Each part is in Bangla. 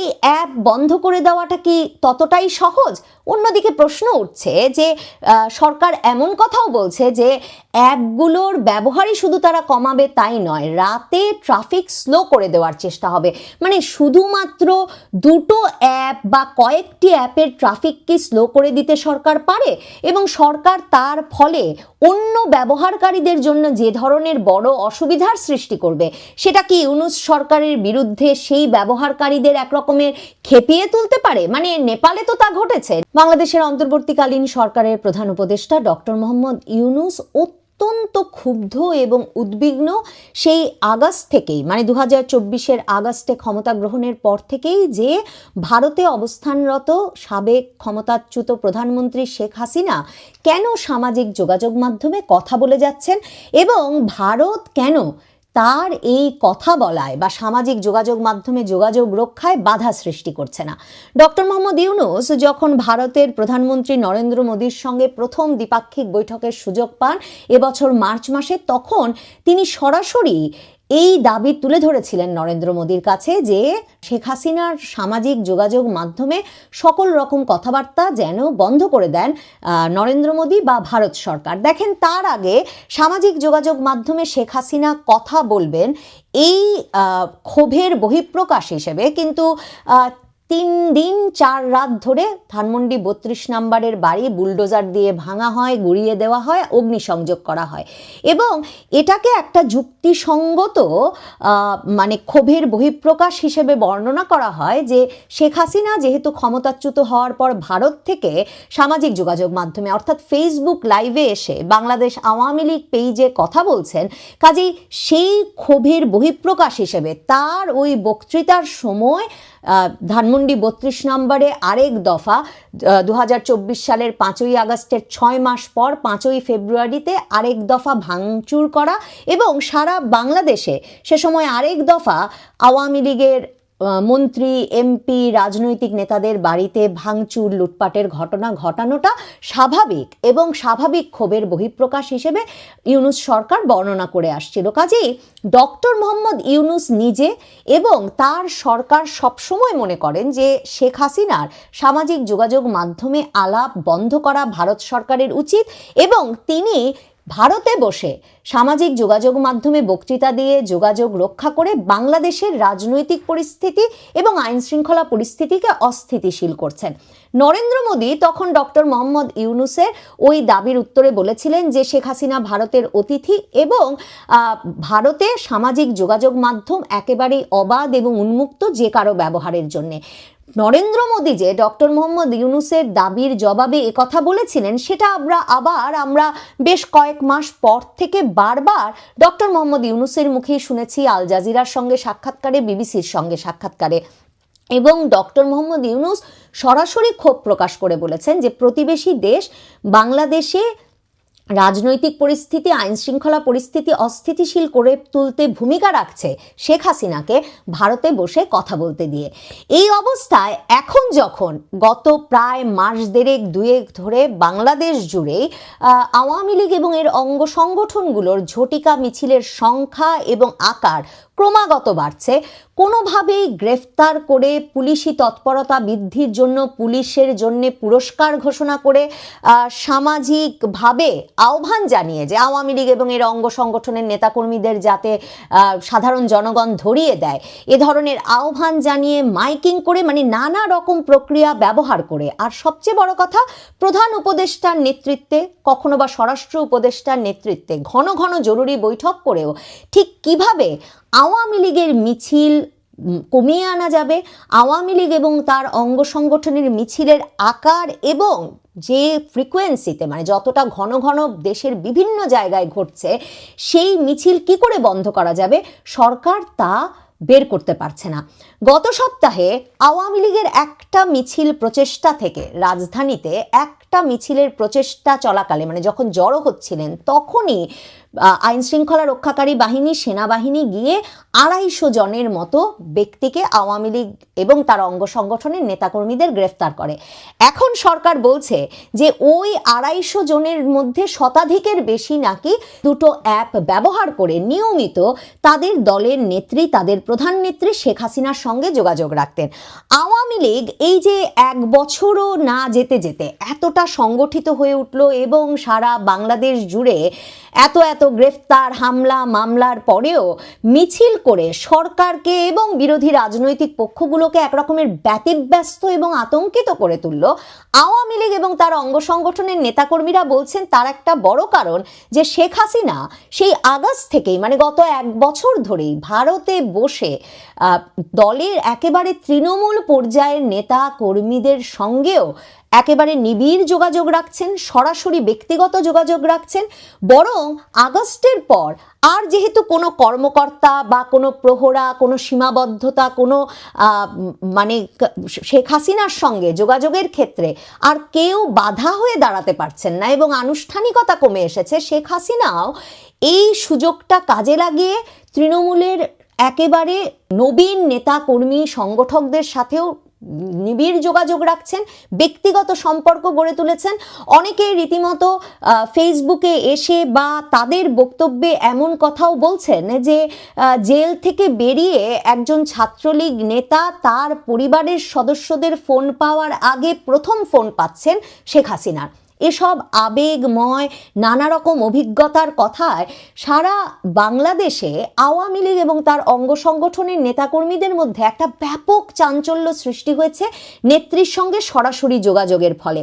এই অ্যাপ বন্ধ করে দেওয়াটা কি ততটাই সহজ? অন্যদিকে প্রশ্ন উঠছে যে সরকার এমন কথাও বলছে যে, অ্যাপগুলোর ব্যবহারই শুধু তারা কমাবে তাই নয়, রাতে ট্রাফিক স্লো করে দেওয়ার চেষ্টা হবে। মানে শুধুমাত্র দুটো অ্যাপ বা কয়েকটি অ্যাপের ট্রাফিক কি স্লো করে দিতে সরকার পারে? এবং সরকার তার ফলে অন্য ব্যবহারকারীদের জন্য যে ধরনের বড় অসুবিধার সৃষ্টি করবে, সেটা কি ইউনুস সরকারের বিরুদ্ধে সেই ব্যবহারকারীদের এক রকমের খেপিয়ে তুলতে পারে? মানে নেপালে তো তা ঘটেছে। বাংলাদেশের অন্তর্বর্তীকালীন সরকারের প্রধান উপদেষ্টা ডক্টর মোহাম্মদ ইউনুস অত্যন্ত ক্ষুব্ধ এবং উদ্বিগ্ন সেই আগস্ট থেকেই মানে দু হাজার চব্বিশের আগস্টে ক্ষমতা গ্রহণের পর থেকেই যে ভারতে অবস্থানরত সাবেক ক্ষমতাচ্যুত প্রধানমন্ত্রী শেখ হাসিনা কেন সামাজিক যোগাযোগ মাধ্যমে কথা বলে যাচ্ছেন এবং ভারত কেন তার এই কথা বলায় বা সামাজিক যোগাযোগ মাধ্যমে যোগাযোগ রক্ষায় বাধা সৃষ্টি করছে না। ডক্টর মোহাম্মদ ইউনুস যখন ভারতের প্রধানমন্ত্রী নরেন্দ্র মোদীর সঙ্গে প্রথম দ্বিপাক্ষিক বৈঠকের সুযোগ পান, এবছর মার্চ মাসে, তখন তিনি সরাসরি এই দাবি তুলে ধরেছিলেন নরেন্দ্র মোদীর কাছে যে শেখ হাসিনার সামাজিক যোগাযোগ মাধ্যমে সকল রকম কথাবার্তা যেন বন্ধ করে দেন নরেন্দ্র মোদী বা ভারত সরকার। দেখেন, তার আগে সামাজিক যোগাযোগ মাধ্যমে শেখ হাসিনা কথা বলবেন, এই ক্ষোভের বহিঃপ্রকাশ হিসেবে কিন্তু তিন দিন চার রাত ধরে ধানমন্ডি বত্রিশ নম্বরের বাড়ি বুলডোজার দিয়ে ভাঙা হয়, গুড়িয়ে দেওয়া হয়, অগ্নিসংযোগ করা হয়। এবং এটাকে একটা যুক্তিসঙ্গত মানে ক্ষোভের বহিঃপ্রকাশ হিসেবে বর্ণনা করা হয় যে শেখ হাসিনা যেহেতু ক্ষমতাচ্যুত হওয়ার পর ভারত থেকে সামাজিক যোগাযোগ মাধ্যমে, অর্থাৎ ফেসবুক লাইভে এসে বাংলাদেশ আওয়ামী লীগ পেজে কথা বলছেন, কাজেই সেই ক্ষোভের বহিঃপ্রকাশ হিসেবে তার ওই বক্তৃতার সময় ধানমন্ডি বত্রিশ নম্বরে আরেক দফা দু হাজার চব্বিশ সালের পাঁচই আগস্টের ছয় মাস পর পাঁচই ফেব্রুয়ারিতে আরেক দফা ভাঙচুর করা এবং সারা বাংলাদেশে সে সময় আরেক দফা আওয়ামী লীগের মন্ত্রী, এমপি, রাজনৈতিক নেতাদের বাড়িতে ভাঙচুর, লুটপাটের ঘটনা ঘটানোটা স্বাভাবিক এবং স্বাভাবিক ক্ষোভের বহিঃপ্রকাশ হিসেবে ইউনুস সরকার বর্ণনা করে আসছিল। কাজেই ডক্টর মোহাম্মদ ইউনুস নিজে এবং তার সরকার সবসময় মনে করেন যে শেখ হাসিনার সামাজিক যোগাযোগ মাধ্যমে আলাপ বন্ধ করা ভারত সরকারের উচিত এবং তিনি ভারতে বসে সামাজিক যোগাযোগ মাধ্যমে বক্তৃতা দিয়ে যোগাযোগ রক্ষা করে বাংলাদেশের রাজনৈতিক পরিস্থিতি এবং আইন শৃঙ্খলা পরিস্থিতিকে অস্থিতিশীল করছেন। নরেন্দ্র মোদী তখন ডক্টর মোহাম্মদ ইউনুসের ওই দাবির উত্তরে বলেছিলেন যে, শেখ হাসিনা ভারতের অতিথি এবং ভারতে সামাজিক যোগাযোগ মাধ্যম একেবারেই অবাধ এবং উন্মুক্ত যে কারও ব্যবহারের জন্যে। নরেন্দ্র মোদী যে ডক্টর মোহাম্মদ ইউনুসের দাবির জবাবে একথা বলেছিলেন, সেটা আমরা আবার, আমরা বেশ কয়েক মাস পর থেকে বারবার ডক্টর মোহাম্মদ ইউনুসের মুখেই শুনেছি, আল জাজিরার সঙ্গে সাক্ষাৎকারে, বিবিসির সঙ্গে সাক্ষাৎকারে। এবং ডক্টর মোহাম্মদ ইউনুস সরাসরি ক্ষোভ প্রকাশ করে বলেছেন যে, প্রতিবেশী দেশ বাংলাদেশে রাজনৈতিক পরিস্থিতি আইন শৃঙ্খলা পরিস্থিতি অস্থিতিশীল করে তুলতে ভূমিকা রাখছে শেখ হাসিনাকে ভারতে বসে কথা বলতে দিয়ে। এই অবস্থায় এখন যখন গত প্রায় মাস দেড়েক, দুয়েক ধরে বাংলাদেশ জুড়েই আওয়ামী লীগ এবং এর অঙ্গ সংগঠনগুলোর ঝটিকা মিছিলের সংখ্যা এবং আকার ক্রমাগত বাড়ছে। কোনোভাবেই গ্রেফতার করে পুলিশি তৎপরতা বৃদ্ধির জন্য পুলিশের জন্য পুরস্কার ঘোষণা করে সামাজিকভাবে আহ্বান জানিয়ে যে আওয়ামী লীগ এবং এর অঙ্গ সংগঠনের নেতাকর্মীদের যাতে সাধারণ জনগণ ধরিয়ে দেয়। এ ধরনের আহ্বান জানিয়ে মাইকিং করে মানে নানা রকম প্রক্রিয়া ব্যবহার করে। আর সবচেয়ে বড় কথা, প্রধান উপদেষ্টার নেতৃত্বে, কখনো বা স্বরাষ্ট্র উপদেষ্টার নেতৃত্বে ঘন ঘন জরুরি বৈঠক করেও ঠিক কীভাবে আওয়ামী লীগের মিছিল কমিয়ে আনা যাবে। আওয়ামী লীগ এবং তার অঙ্গ সংগঠনের মিছিলের আকার এবং যে ফ্রিকোয়েন্সিতে মানে যতটা ঘন ঘন দেশের বিভিন্ন জায়গায় ঘটছে, সেই মিছিল কি করে বন্ধ করা যাবে? সরকার তা বের করতে পারছে না। গত সপ্তাহে আওয়ামী লীগের একটা মিছিল প্রচেষ্টা থেকে রাজধানীতে একটা মিছিলের প্রচেষ্টা চলাকালে মানে যখন জড়ো হচ্ছিলেন, তখনই আইন শৃঙ্খলা রক্ষাকারী বাহিনী, সেনাবাহিনী গিয়ে আড়াইশো জনের মতো ব্যক্তিকে আওয়ামী লীগ এবং তার অঙ্গ সংগঠনের নেতাকর্মীদের গ্রেফতার করে। এখন সরকার বলছে যে ওই আড়াইশো জনের মধ্যে শতাধিকের বেশি নাকি দুটো অ্যাপ ব্যবহার করে নিয়মিত তাদের দলের নেত্রী, তাদের প্রধান নেত্রী শেখ হাসিনার সঙ্গে যোগাযোগ রাখতেন। আওয়ামী লীগ এই যে এক বছরও না যেতে যেতে এতটা সংগঠিত হয়ে উঠল এবং সারা বাংলাদেশ জুড়ে এত এত গ্রেফতার, হামলা, মামলার পরেও মিছিল করে সরকারকে এবং বিরোধী রাজনৈতিক পক্ষগুলোকে একরকমের ব্যতিব্যস্ত এবং আতঙ্কিত করে তুলল। আওয়ামী লীগ এবং তার অঙ্গ সংগঠনের নেতাকর্মীরা বলছেন, তার একটা বড় কারণ যে শেখ হাসিনা সেই আগস্ট থেকেই মানে গত এক বছর ধরেই ভারতে বসে দলের একেবারে তৃণমূল পর্যায়ের নেতা কর্মীদের সঙ্গেও একেবারে নিবিড় যোগাযোগ রাখছেন, সরাসরি ব্যক্তিগত যোগাযোগ রাখছেন। বরং আগস্টের পর আর যেহেতু কোনো কর্মকর্তা বা কোনো প্রহরা, কোনো সীমাবদ্ধতা, কোনো মানে শেখ হাসিনার সঙ্গে যোগাযোগের ক্ষেত্রে আর কেউ বাধা হয়ে দাঁড়াতে পারছেন না এবং আনুষ্ঠানিকতা কমে এসেছে, শেখ হাসিনাও এই সুযোগটা কাজে লাগিয়ে তৃণমূলের একেবারে নবীন নেতা কর্মী সংগঠকদের সাথেও নিবিড় যোগাযোগ রাখছেন, ব্যক্তিগত সম্পর্ক গড়ে তুলেছেন। অনেকে রীতিমতো ফেসবুকে এসে বা তাদের বক্তব্যে এমন কথাও বলছেন যে জেল থেকে বেরিয়ে একজন ছাত্রলীগ নেতা তার পরিবারের সদস্যদের ফোন পাওয়ার আগে প্রথম ফোন পাচ্ছেন শেখ হাসিনার। এসব আবেগময় নানা রকম অভিজ্ঞতার কথায় সারা বাংলাদেশে আওয়ামী লীগ এবং তার অঙ্গ সংগঠনের নেতাকর্মীদের মধ্যে একটা ব্যাপক চাঞ্চল্য সৃষ্টি হয়েছে নেত্রীর সঙ্গে সরাসরি যোগাযোগের ফলে।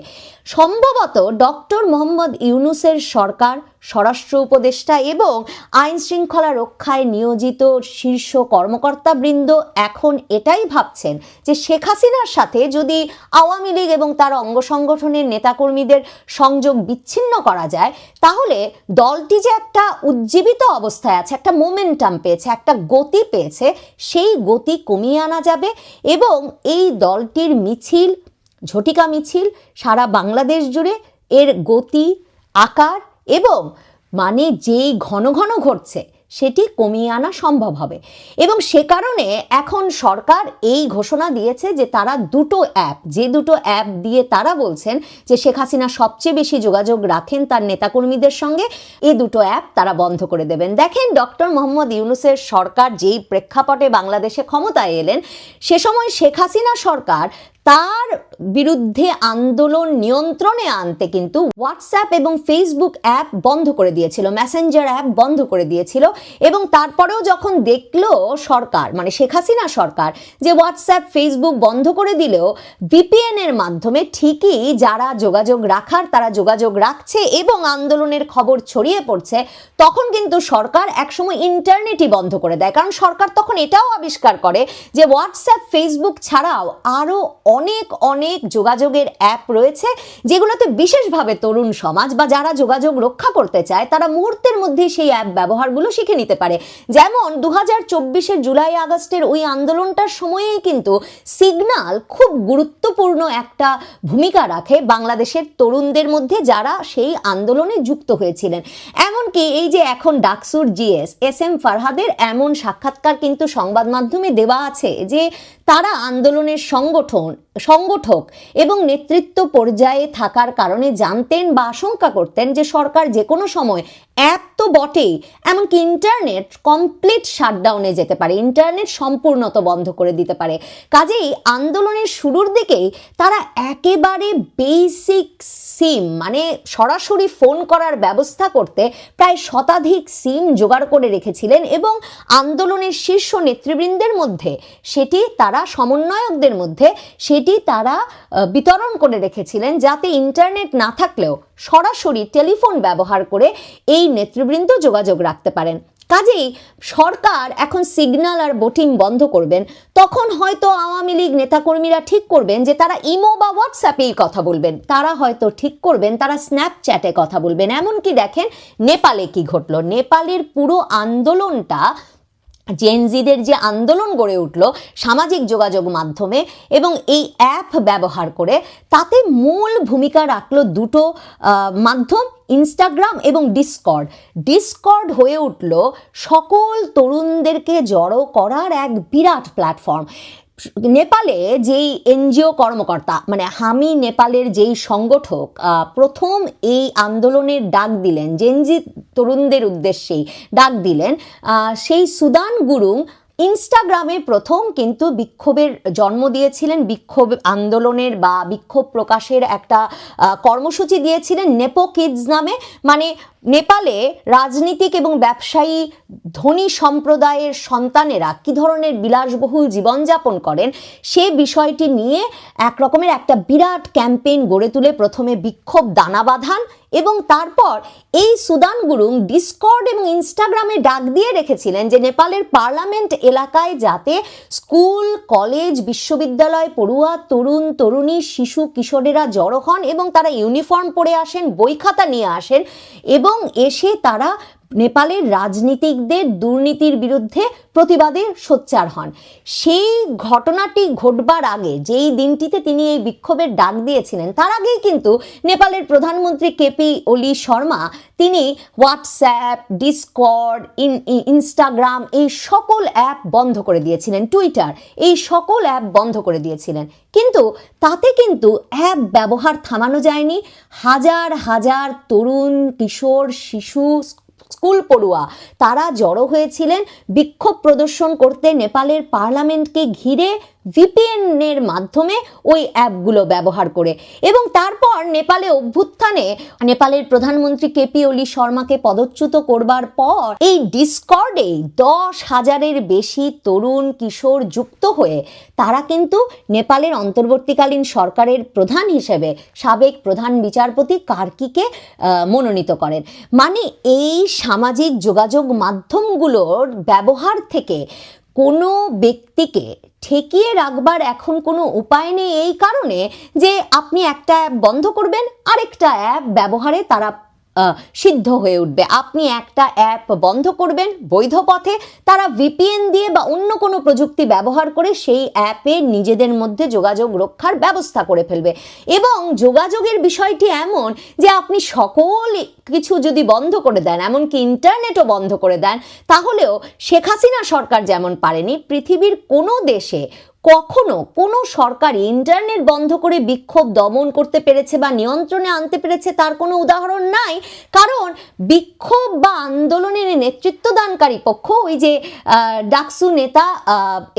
সম্ভবত ডক্টর মোহাম্মদ ইউনুসের সরকার স্বরাষ্ট্র উপদেষ্টা এবং আইন শৃঙ্খলা রক্ষায় নিয়োজিত শীর্ষ কর্মকর্তাবৃন্দ এখন এটাই ভাবছেন যে শেখ হাসিনার সাথে যদি আওয়ামী লীগ এবং তার অঙ্গ সংগঠনের নেতাকর্মীদের সংযোগ বিচ্ছিন্ন করা যায়, তাহলে দলটি যে একটা উজ্জীবিত অবস্থায় আছে, একটা মোমেন্টাম পেয়েছে, একটা গতি পেয়েছে, সেই গতি কমিয়ে আনা যাবে এবং এই দলটির মিছিল, ঝটিকা মিছিল সারা বাংলাদেশ জুড়ে এর গতি, আকার এবং মানে যেই ঘন ঘন ঘটছে, সেটি কমিয়ে আনা সম্ভব হবে। এবং সে কারণে এখন সরকার এই ঘোষণা দিয়েছে যে তারা দুটো অ্যাপ, যে দুটো অ্যাপ দিয়ে তারা বলছেন যে শেখ হাসিনা সবচেয়ে বেশি যোগাযোগ রাখেন তার নেতাকর্মীদের সঙ্গে এই দুটো অ্যাপ তারা বন্ধ করে দেবেন। দেখেন, ডক্টর মোহাম্মদ ইউনুসের সরকার যেই প্রেক্ষাপটে বাংলাদেশে ক্ষমতায় এলেন, সে সময় শেখ হাসিনা সরকার তার বিরুদ্ধে আন্দোলন নিয়ন্ত্রণে আনতে কিন্তু হোয়াটসঅ্যাপ এবং ফেসবুক অ্যাপ বন্ধ করে দিয়েছিল মেসেঞ্জার অ্যাপ বন্ধ করে দিয়েছিল এবং তারপরেও যখন দেখল সরকার মানে শেখ হাসিনা সরকার, যে হোয়াটসঅ্যাপ ফেসবুক বন্ধ করে দিলেও ভিপিএন এর মাধ্যমে ঠিকই যারা যোগাযোগ রাখার, তারা যোগাযোগ রাখছে এবং আন্দোলনের খবর ছড়িয়ে পড়ছে, তখন কিন্তু সরকার একসময় ইন্টারনেটই বন্ধ করে দেয়। কারণ সরকার তখন এটাও আবিষ্কার করে যে হোয়াটসঅ্যাপ ফেসবুক ছাড়াও আরও অনেক অনেক যোগাযোগের অ্যাপ রয়েছে যেগুলোতে বিশেষভাবে তরুণ সমাজ বা যারা যোগাযোগ রক্ষা করতে চায়, তারা মুহূর্তের মধ্যেই সেই অ্যাপ ব্যবহারগুলো শিখে নিতে পারে। যেমন দু হাজার চব্বিশের জুলাই আগস্টের ওই আন্দোলনটার সময়েই কিন্তু সিগনাল খুব গুরুত্বপূর্ণ একটা ভূমিকা রাখে বাংলাদেশের তরুণদের মধ্যে যারা সেই আন্দোলনে যুক্ত হয়েছিলেন। এমনকি এই যে এখন ডাকসুর জিএস, এস এম ফারহাদের এমন সাক্ষাৎকার কিন্তু সংবাদ মাধ্যমে দেওয়া আছে যে তারা আন্দোলনের সংগঠন সংগঠক এবং নেতৃত্ব পর্যায়ে থাকার কারণে জানতেন বা আশঙ্কা করতেন যে সরকার যে কোনো সময় অ্যাপ তো বটেই এমনকি ইন্টারনেট কমপ্লিট শাটডাউনে যেতে পারে ইন্টারনেট সম্পূর্ণত বন্ধ করে দিতে পারে। কাজেই আন্দোলনের শুরুর দিকেই তারা একেবারে বেসিক সিম মানে সরাসরি ফোন করার ব্যবস্থা করতে প্রায় শতাধিক সিম জোগাড় করে রেখেছিলেন এবং আন্দোলনের শীর্ষ নেতৃবৃন্দের মধ্যে সেটি তারা, সমন্বয়কদের মধ্যে সেটি তারা বিতরণ করে রেখেছিলেন যাতে ইন্টারনেট না থাকলেও সরাসরি টেলিফোন ব্যবহার করে এই নেতৃবৃন্দ যোগাযোগ রাখতে পারেন। কাজেই সরকার এখন সিগন্যাল আর বোটিং বন্ধ করবেন। তখন হয়তো আওয়ামী লীগ নেতাকর্মীরা ঠিক করবেন যে তারা ইমো বা হোয়াটসঅ্যাপেই কথা বলবেন। তারা হয়তো ঠিক করবেন, তারা স্ন্যাপচ্যাটে কথা বলবেন। এমনকি দেখেন, নেপালে কি ঘটলো? নেপালের পুরো আন্দোলনটা জেনজিদের যে আন্দোলন গড়ে উঠল সামাজিক যোগাযোগ মাধ্যমে এবং এই অ্যাপ ব্যবহার করে, তাতে মূল ভূমিকা রাখল দুটো মাধ্যম ইনস্টাগ্রাম এবং ডিসকর্ড ডিসকর্ড হয়ে উঠল সকল তরুণদেরকে জড়ো করার এক বিরাট প্ল্যাটফর্ম নেপালে যেই এনজিও কর্মকর্তা মানে হামি নেপালের যেই সংগঠক প্রথম এই আন্দোলনের ডাক দিলেন, জেনজি তরুণদের উদ্দেশ্যেই ডাক দিলেন সেই সুদান গুরুং ইনস্টাগ্রামে প্রথম কিন্তু বিক্ষোভের জন্ম দিয়েছিলেন, বিক্ষোভ আন্দোলনের বা বিক্ষোভ প্রকাশের একটা কর্মসূচি দিয়েছিলেন নেপো কিডস নামে। মানে নেপালে রাজনীতিক এবং ব্যবসায়ী ধনী সম্প্রদায়ের সন্তানেরা কী ধরনের বিলাসবহুল জীবনযাপন করেন সে বিষয়টি নিয়ে এক রকমের একটা বিরাট ক্যাম্পেইন গড়ে তুলে প্রথমে বিক্ষোভ দানা বাঁধান এবং তারপর এই সুদান গুরুং ডিসকর্ড এবং ইনস্টাগ্রামে ডাক দিয়ে রেখেছিলেন যে নেপালের পার্লামেন্ট এলাকায় যাতে স্কুল, কলেজ, বিশ্ববিদ্যালয়, পড়ুয়া, তরুণ, তরুণী, শিশু, কিশোরেরা জড়ো হন এবং তারা ইউনিফর্ম পরে আসেন, বই খাতা নিয়ে আসেন এবং এসে তারা নেপালের রাজনীতিকদের দুর্নীতির বিরুদ্ধে প্রতিবাদে সোচ্চার হন। সেই ঘটনাটি ঘটবার আগে, যেই দিনটিতে তিনি এই বিক্ষোভের ডাক দিয়েছিলেন, তার আগেই কিন্তু নেপালের প্রধানমন্ত্রী কেপি ওলি শর্মা, তিনি হোয়াটসঅ্যাপ, ডিসকর্ড, ইন ইনস্টাগ্রাম, এই সকল অ্যাপ বন্ধ করে দিয়েছিলেন, টুইটার, এই সকল অ্যাপ বন্ধ করে দিয়েছিলেন। কিন্তু তাতে কিন্তু অ্যাপ ব্যবহার থামানো যায়নি। হাজার হাজার তরুণ, কিশোর, শিশু স্কুল পড়ুয়া। তারা জড়ো হয়েছিলেন বিক্ষোভ প্রদর্শন করতে নেপালের পার্লামেন্টকে ঘিরে ভিপিএনের মাধ্যমে ওই অ্যাপগুলো ব্যবহার করে। এবং তারপর নেপালে অভ্যুত্থানে নেপালের প্রধানমন্ত্রী কেপি ওলি শর্মাকে পদচ্যুত করবার পর এই ডিসকর্ডে দশ হাজারের বেশি তরুণ কিশোর যুক্ত হয়ে তারা কিন্তু নেপালের অন্তর্বর্তীকালীন সরকারের প্রধান হিসেবে সাবেক প্রধান বিচারপতি কার্কিকে মনোনীত করেন। মানে এই সামাজিক যোগাযোগ মাধ্যমগুলোর ব্যবহার থেকে কোনো ব্যক্তিকে ঠেকিয়ে রাখবার এখন কোনো উপায় নেই এই কারণে যে আপনি একটা অ্যাপ বন্ধ করবেন, আরেকটা অ্যাপ ব্যবহারে তারা সিদ্ধ হয়ে উঠবে। আপনি একটা অ্যাপ বন্ধ করবেন, বৈধ পথে। তারা ভিপিএন দিয়ে বা অন্য কোনো প্রযুক্তি ব্যবহার করে সেই অ্যাপে নিজেদের মধ্যে যোগাযোগ রক্ষার ব্যবস্থা করে ফেলবে। এবং যোগাযোগের বিষয়টি এমন যে আপনি সকল কিছু যদি বন্ধ করে দেন, এমনকি ইন্টারনেটও বন্ধ করে দেন, তাহলেও শেখ হাসিনা সরকার যেমন পারেনি, পৃথিবীর কোনো দেশে কখনো কোনো সরকার ইন্টারনেট বন্ধ করে বিক্ষোভ দমন করতে পেরেছে বা নিয়ন্ত্রণে আনতে পেরেছে তার কোনো উদাহরণ নাই। কারণ বিক্ষোভ বা আন্দোলনের নেতৃত্বদানকারী পক্ষ, ওই যে ডাকসু নেতা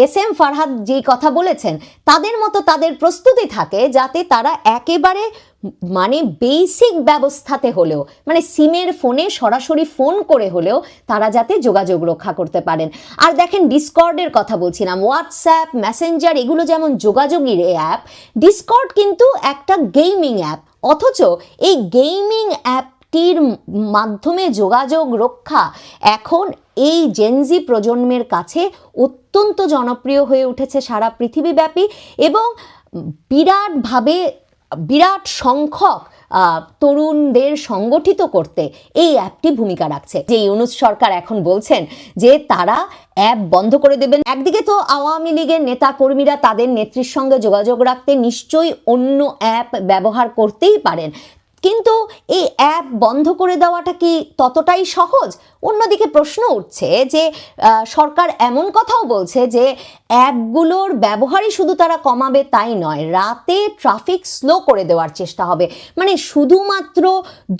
এস এম ফারহাদ যেই কথা বলেছেন, তাদের মতো তাদের প্রস্তুতি থাকে যাতে তারা একেবারে মানে বেসিক ব্যবস্থাতে হলেও মানে সিমের ফোনে সরাসরি ফোন করে হলেও তারা যাতে যোগাযোগ রক্ষা করতে পারেন। আর দেখেন ডিসকর্ডের কথা বলছিলাম হোয়াটসঅ্যাপ মেসেঞ্জার এগুলো যেমন যোগাযোগের অ্যাপ ডিসকর্ড কিন্তু একটা গেমিং অ্যাপ অথচ এই গেমিং অ্যাপটির মাধ্যমে যোগাযোগ রক্ষা এখন এই জেনজি প্রজন্মের কাছে অত্যন্ত জনপ্রিয় হয়ে উঠেছে সারা পৃথিবীব্যাপী এবং বিরাটভাবে বিরাট সংখ্যক তরুণদের সংগঠিত করতে এই অ্যাপটি ভূমিকা রাখছে। যে ইউনুস সরকার এখন বলছেন যে তারা অ্যাপ বন্ধ করে দেবেন। একদিকে তো আওয়ামী লীগের নেতা কর্মীরা তাদের নেত্রীর সঙ্গে যোগাযোগ রাখতে নিশ্চয়ই অন্য অ্যাপ ব্যবহার করতেই পারেন। কিন্তু এই অ্যাপ বন্ধ করে দেওয়াটা কি ততটাই সহজ? অন্যদিকে প্রশ্ন উঠছে যে সরকার এমন কথাও বলছে যে, অ্যাপগুলোর ব্যবহারই শুধু তারা কমাবে তাই নয়, রাতে ট্রাফিক স্লো করে দেওয়ার চেষ্টা হবে। মানে শুধুমাত্র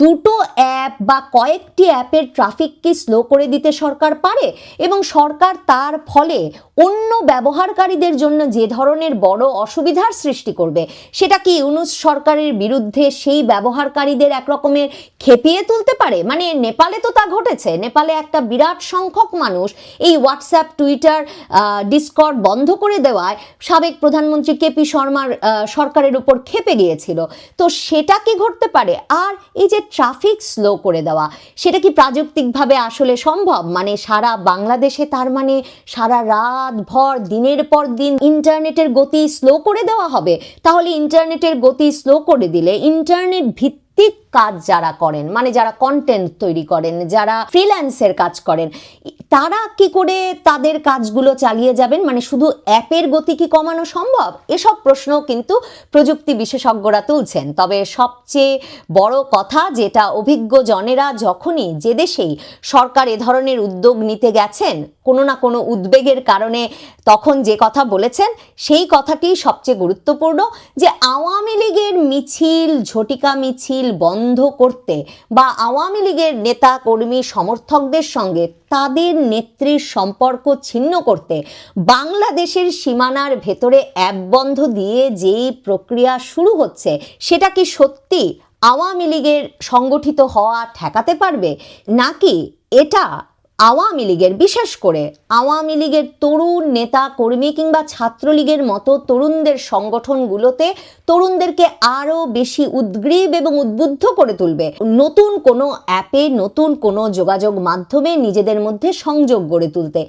দুটো অ্যাপ বা কয়েকটি অ্যাপের ট্রাফিক কি স্লো করে দিতে সরকার পারে? এবং সরকার তার ফলে অন্য ব্যবহারকারীদের জন্য যে ধরনের বড় অসুবিধার সৃষ্টি করবে, সেটা কি ইউনুস সরকারের বিরুদ্ধে সেই ব্যবহারকারীদের এক রকমের খেপিয়ে তুলতে পারে? মানে নেপালে তো তা ঘটেছে। নেপালে একটা বিরাট সংখ্যক মানুষ এই হোয়াটসঅ্যাপ টুইটার ডিসকর্ড বন্ধ করে দেওয়ায় সাবেক প্রধানমন্ত্রী কেপি শর্মার সরকারের উপর খেপে গিয়েছিল। তো সেটা কি ঘটতে পারে? আর এই যে ট্রাফিক স্লো করে দেওয়া, সেটা কি প্রাযুক্তিকভাবে আসলে সম্ভব? মানে সারা বাংলাদেশে তার মানে সারা রাত ভর, দিনের পর দিন ইন্টারনেটের গতি স্লো করে দেওয়া হবে? তাহলে ইন্টারনেটের গতি স্লো করে দিলে, ইন্টারনেট ভিত্তিক কাজ যারা করেন মানে যারা কন্টেন্ট তৈরি করেন, যারা ফ্রিল্যান্সের কাজ করেন, তারা কি করে তাদের কাজগুলো চালিয়ে যাবেন? মানে শুধু অ্যাপের গতি কি কমানো সম্ভব? এসব প্রশ্ন কিন্তু প্রযুক্তি বিশেষজ্ঞরা তুলছেন। তবে সবচেয়ে বড় কথা যেটা অভিজ্ঞ জনেরা যখনই যে দেশেই সরকার এ ধরনের উদ্যোগ নিতে গেছেন কোনো না কোনো উদ্বেগের কারণে তখন যে কথা বলেছেন, সেই কথাটি সবচেয়ে গুরুত্বপূর্ণ যে আওয়ামী লীগের মিছিল, ঝটিকা মিছিল বন্ধ করতে বা আওয়ামী লীগের নেতা, কর্মী, সমর্থকদের সঙ্গে তাদের নেত্রীর সম্পর্ক ছিন্ন করতে বাংলাদেশের সীমানার ভেতরে অ্যাপ বন্ধ দিয়ে যেই প্রক্রিয়া শুরু হচ্ছে, সেটা কি সত্যি আওয়ামী লীগের সংগঠিত হওয়া ঠেকাতে পারবে? নাকি এটা আওয়ামী লীগের, বিশেষ করে আওয়ামী লীগের তরুণ নেতা কর্মী কিংবা ছাত্রলীগের মতো তরুণদের সংগঠনগুলোতে তরুণদেরকে আরও বেশি উদ্গ্রীব এবং উদ্বুদ্ধ করে তুলবে। নতুন কোনো অ্যাপে, নতুন কোনো যোগাযোগ মাধ্যমে নিজেদের মধ্যে সংযোগ গড়ে তুলতে।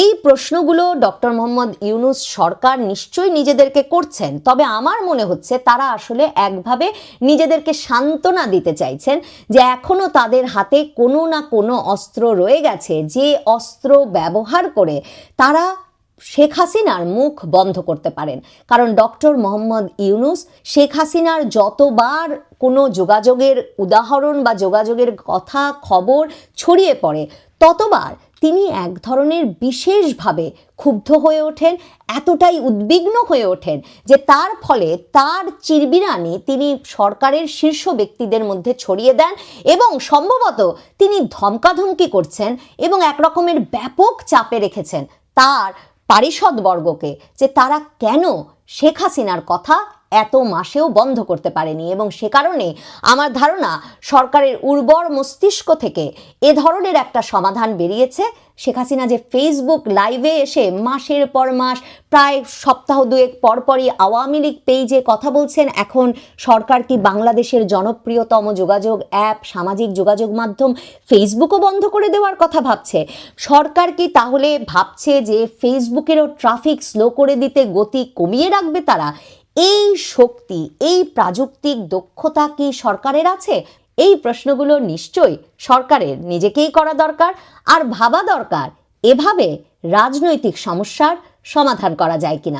এই প্রশ্নগুলো ডক্টর মোহাম্মদ ইউনুস সরকার নিশ্চয়ই নিজেদেরকে করছেন। তবে আমার মনে হচ্ছে তারা আসলে একভাবে নিজেদেরকে সান্ত্বনা দিতে চাইছেন যে এখনও তাদের হাতে কোনো না কোনো অস্ত্র রয়ে গেছে। যে অস্ত্র ব্যবহার করে তারা শেখ হাসিনার মুখ বন্ধ করতে পারেন। কারণ ডক্টর মোহাম্মদ ইউনুস শেখ হাসিনার যতবার কোনো যোগাযোগের উদাহরণ বা যোগাযোগের কথা, খবর ছড়িয়ে পড়ে, ততবার তিনি এক ধরনের বিশেষভাবে ক্ষুব্ধ হয়ে ওঠেন, এতটাই উদ্বিগ্ন হয়ে ওঠেন যে তার ফলে তার চিরবিরানি তিনি সরকারের শীর্ষ ব্যক্তিদের মধ্যে ছড়িয়ে দেন এবং সম্ভবত তিনি ধমকাধমকি করছেন এবং এক রকমের ব্যাপক চাপে রেখেছেন তার পারিষদবর্গকে যে তারা কেন শেখ হাসিনার কথা এত মাসেও বন্ধ করতে পারেনি এবং সে কারণে আমার ধারণা সরকারের উর্বর মস্তিষ্ক থেকে এ ধরনের একটা সমাধান বেরিয়েছে। শেখ হাসিনা যে ফেসবুক লাইভে এসে মাসের পর মাস প্রায় সপ্তাহ দুয়েক পরপরই আওয়ামী লীগ পেজে কথা বলছেন, এখন সরকার কি বাংলাদেশের জনপ্রিয়তম যোগাযোগ অ্যাপ সামাজিক যোগাযোগ মাধ্যম ফেসবুকও বন্ধ করে দেওয়ার কথা ভাবছে? সরকার কি তাহলে ভাবছে যে ফেসবুকেরও ট্রাফিক স্লো করে দিতে গতি কমিয়ে রাখবে তারা? এই শক্তি, এই প্রাযুক্তিক দক্ষতা কি সরকারের আছে? এই প্রশ্নগুলো নিশ্চয়ই সরকারের, নিজেকেই করা দরকার আর ভাবা দরকার। এভাবে রাজনৈতিক সমস্যার সমাধান করা যায় কিনা?